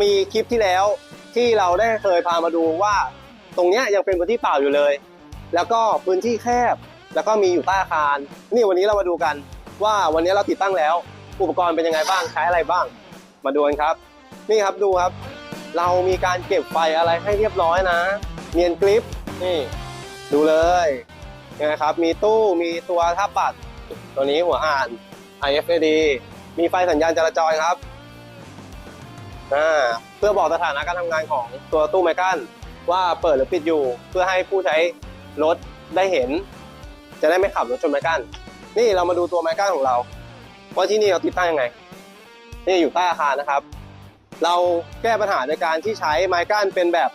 มีคลิปที่แล้วที่เราได้เคยพามาดูว่า ตรงเนี้ยยังเป็นพื้นที่เปล่าอยู่เลย แล้วก็พื้นที่แคบ แล้วก็มีอยู่ใต้อาคาร นี่วันนี้เรามาดูกันว่าวันนี้เราติดตั้งแล้ว อุปกรณ์เป็นยังไงบ้างใช้อะไรบ้าง มาดูกันครับ นี่ครับดูครับ เรามีการเก็บไฟอะไรให้เรียบร้อยนะ เนียนกริปนี่ ดูเลยนะครับ มีตู้มีตัวทับบัตรตัวนี้หัวอ่าน IFAD มีไฟสัญญาณจราจรครับ อ่าเพื่อบอกสถานะการทำงานของตัวตู้ไมกั้นว่าเปิดหรือปิดอยู่ เพื่อให้ผู้ใช้รถได้เห็น จะได้ไม่ขับรถชนไมกั้นนี่เรามาดูตัวไมกั้นของเราว่าที่นี่เราติดตั้งยังไง นี่อยู่ใต้อาคารนะครับ เราแก้ปัญหาโดยการที่ใช้ไมกั้นเป็นแบบ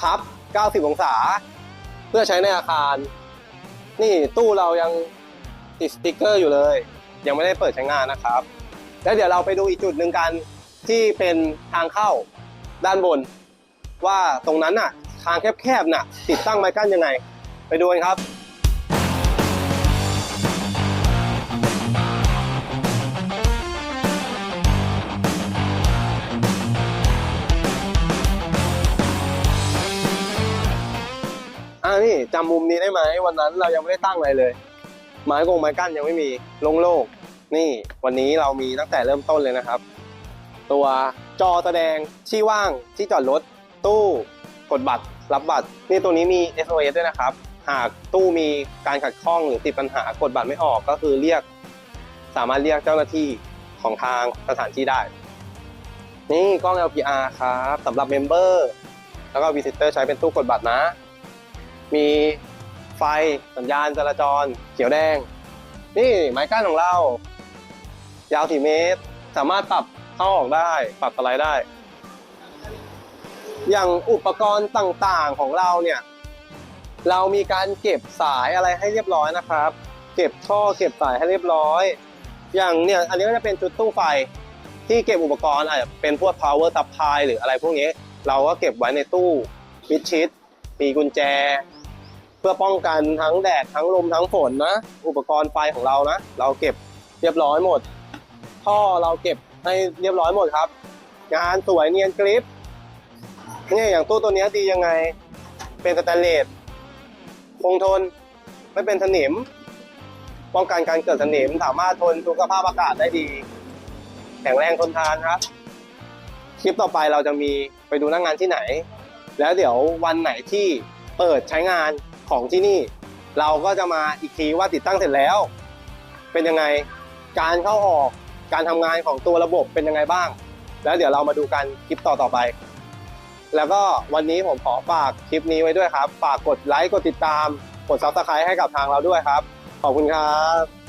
พับ 90 องศา เพื่อใช้ในอาคาร นี่ตู้เรายังติดสติกเกอร์อยู่เลย ยังไม่ได้เปิดใช้งานนะครับ แล้วเดี๋ยวเราไปดูอีกจุดหนึ่งกัน ที่เป็นทางเข้าด้านบน ว่าตรงนั้นน่ะทางแคบๆน่ะ ติดตั้งไม้กั้นยังไง ไปดูกันครับอ่านี่จำมุมนี้ได้ไหมวันนั้นเรายังไม่ได้ตั้งอะไรเลย ไม้กงไม้กั้นยังไม่มีโล่งโลก นี่วันนี้เรามีตั้งแต่เริ่มต้นเลยนะครับ ตัวจอแสดงที่ว่างที่จอดรถ ตู้กดบัตรรับบัตร นี่ตัวนี้มี SOS ด้วยนะครับ หากตู้มีการขัดข้องหรือติดปัญหากดบัตรไม่ออกก็คือเรียก สามารถเรียกเจ้าหน้าที่ของทางสถานที่ได้ นี่กล้อง LPR ครับสำหรับเมมเบอร์แล้วก็ Visitor ใช้เป็นตู้กดบัตรนะ มีไฟสัญญาณจราจร เขียวแดง นี่ไม้กั้นของเรา ยาว 4 เมตร สามารถปรับ เข้าออกได้ปรับอะไรได้ อย่างอุปกรณ์ต่างๆของเราเนี่ย เรามีการเก็บสายอะไรให้เรียบร้อยนะครับ เก็บท่อเก็บสายให้เรียบร้อย อย่างเนี่ยอันนี้ก็จะเป็นจุดตู้ไฟที่เก็บอุปกรณ์อาจจะเป็นพวก power supply หรืออะไรพวกนี้ เราก็เก็บไว้ในตู้มิดชิดมีกุญแจ เพื่อป้องกันทั้งแดดทั้งลมทั้งฝนนะ อุปกรณ์ไฟของเรานะ เราเก็บเรียบร้อยหมด ท่อเราเก็บ ให้เรียบร้อยหมดครับ งานสวยเนียนกริปเนี่ยอย่างตู้ตัวนี้ดียังไง เป็นสแตนเลสคงทนไม่เป็นสนิม ป้องกันการเกิดสนิมสามารถทนทุกสภาพอากาศได้ดี แข็งแรงทนทานครับ คลิปต่อไปเราจะมีไปดูหน้างงานที่ไหน แล้วเดี๋ยววันไหนที่เปิดใช้งานของที่นี่ เราก็จะมาอีกทีว่าติดตั้งเสร็จแล้ว เป็นยังไงการเข้าออก การทำงานของตัวระบบเป็นยังไงบ้าง แล้วเดี๋ยวเรามาดูกันคลิปต่อต่อไป แล้วก็วันนี้ผมขอฝากคลิปนี้ไว้ด้วยครับ ฝากกดไลค์กดติดตามกดซับสไครต์ให้กับทางเราด้วยครับ ขอบคุณครับ